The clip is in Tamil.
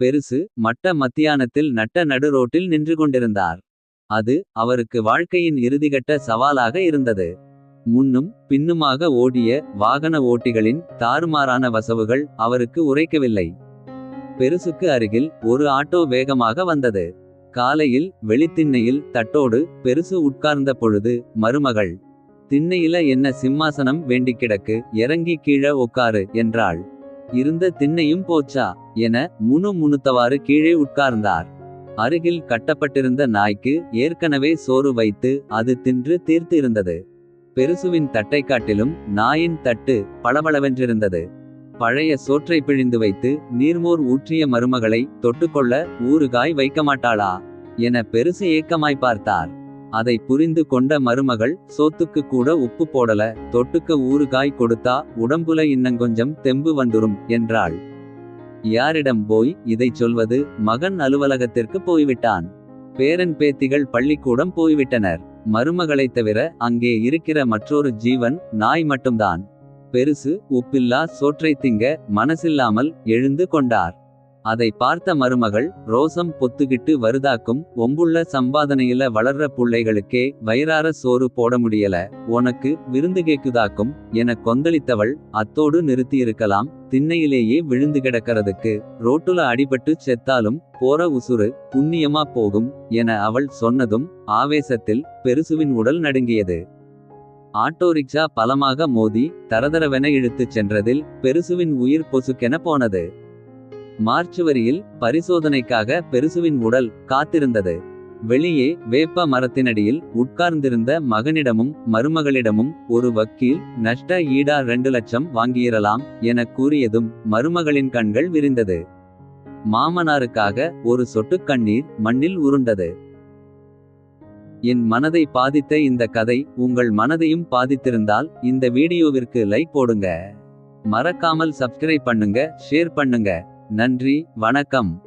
பெருசு மட்ட மத்தியானத்தில் நட்ட நடுரோட்டில் நின்று கொண்டிருந்தார். அது அவருக்கு வாழ்க்கையின் இறுதிகட்ட சவாலாக இருந்தது. முன்னும் பின்னுமாக ஓடிய வாகன ஓட்டிகளின் தாறுமாறான வசவுகள் அவருக்கு உரைக்கவில்லை. பெருசுக்கு அருகில் ஒரு ஆட்டோ வேகமாக வந்தது. காலையில் வெளித்திண்ணையில் தட்டோடு பெருசு உட்கார்ந்த பொழுது மருமகள். திண்ணையில என்ன சிம்மாசனம் வேண்டிக் கிடக்கு இறங்கி கீழ உட்காரு என்றாள். இருந்த திண்ணையும் போச்சா என முணு முணுத்தவாறு கீழே உட்கார்ந்தார். அருகில் கட்டப்பட்டிருந்த நாய்க்கு ஏற்கனவே சோறு வைத்து அது தின்று தீர்த்து இருந்தது. பெருசுவின் தட்டைக் காட்டிலும் நாயின் தட்டு பளபளவென்றிருந்தது. பழைய சோற்றை பிழிந்து வைத்து நீர்மோர் ஊற்றிய மருமகளை தொட்டுக்கொள்ள ஊறுகாய் வைக்க மாட்டாளா என பெருசு ஏக்கமாய் பார்த்தார். அதை புரிந்து கொண்ட மருமகள் சோத்துக்கு கூட உப்பு போடல தொட்டுக்க ஊறுகாய் கொடுத்தா உடம்புல இன்னங்கொஞ்சம் தெம்பு வந்துரும் என்றாள். யாரிடம் போய் இதைச் சொல்வது மகன் அலுவலகத்திற்கு போய்விட்டான். பேரன் பேத்திகள் பள்ளிக்கூடம் போய்விட்டனர். மருமகளைத் தவிர அங்கே இருக்கிற மற்றொரு ஜீவன் நாய் மட்டும்தான். பெருசு உப்பில்லா சோற்றைத் திங்க மனசில்லாமல் எழுந்து கொண்டார். அதை பார்த்த மருமகள் ரோசம் பொத்துகிட்டு வருதாக்கும் ஒம்புள்ள சம்பாதனையில வளர்ற புள்ளைகளுக்கே வயிறார சோறு போட முடியல. உனக்கு விருந்து கேக்குதாக்கும் என கொந்தளித்தவள் அத்தோடு நிறுத்தியிருக்கலாம். திண்ணையிலேயே விழுந்து கிடக்கறதுக்கு ரோட்டுல அடிபட்டு செத்தாலும் போற உசுறு புண்ணியமா போகும் என அவள் சொன்னதும் ஆவேசத்தில் பெருசுவின் உடல் நடுங்கியது. ஆட்டோரிக்ஷா பலமாக மோதி தரதரவென இழுத்துச் சென்றதில் பெருசுவின் உயிர் பொசுக்கென போனது. மார்ச்சுவரியில் பரிசோதனைக்காக பெருசுவின் உடல் காத்திருந்தது. வெளியே வேப்ப மரத்தினடியில் உட்கார்ந்திருந்த மகனிடமும் மருமகளிடமும் ஒரு வக்கீல் நஷ்ட ஈடா ரெண்டு லட்சம் வாங்கியிரலாம் என கூறியதும் மருமகளின் கண்கள் விரிந்தது. மாமனாருக்காக ஒரு சொட்டுக் கண்ணீர் மண்ணில் உருண்டது. என் மனதை பாதித்த இந்த கதை உங்கள் மனதையும் பாதித்திருந்தால் இந்த வீடியோவிற்கு லைக் போடுங்க. மறக்காமல் சப்ஸ்கிரைப் பண்ணுங்க ஷேர் பண்ணுங்க. நன்றி வணக்கம்.